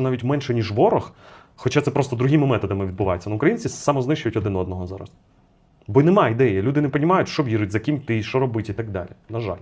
що навіть менше ніж ворог. Хоча це просто другими методами відбувається. Ну, українці самознищують один одного зараз. Бо немає ідеї. Люди не розуміють, що вірить, за ким ти, що робити і так далі. На жаль.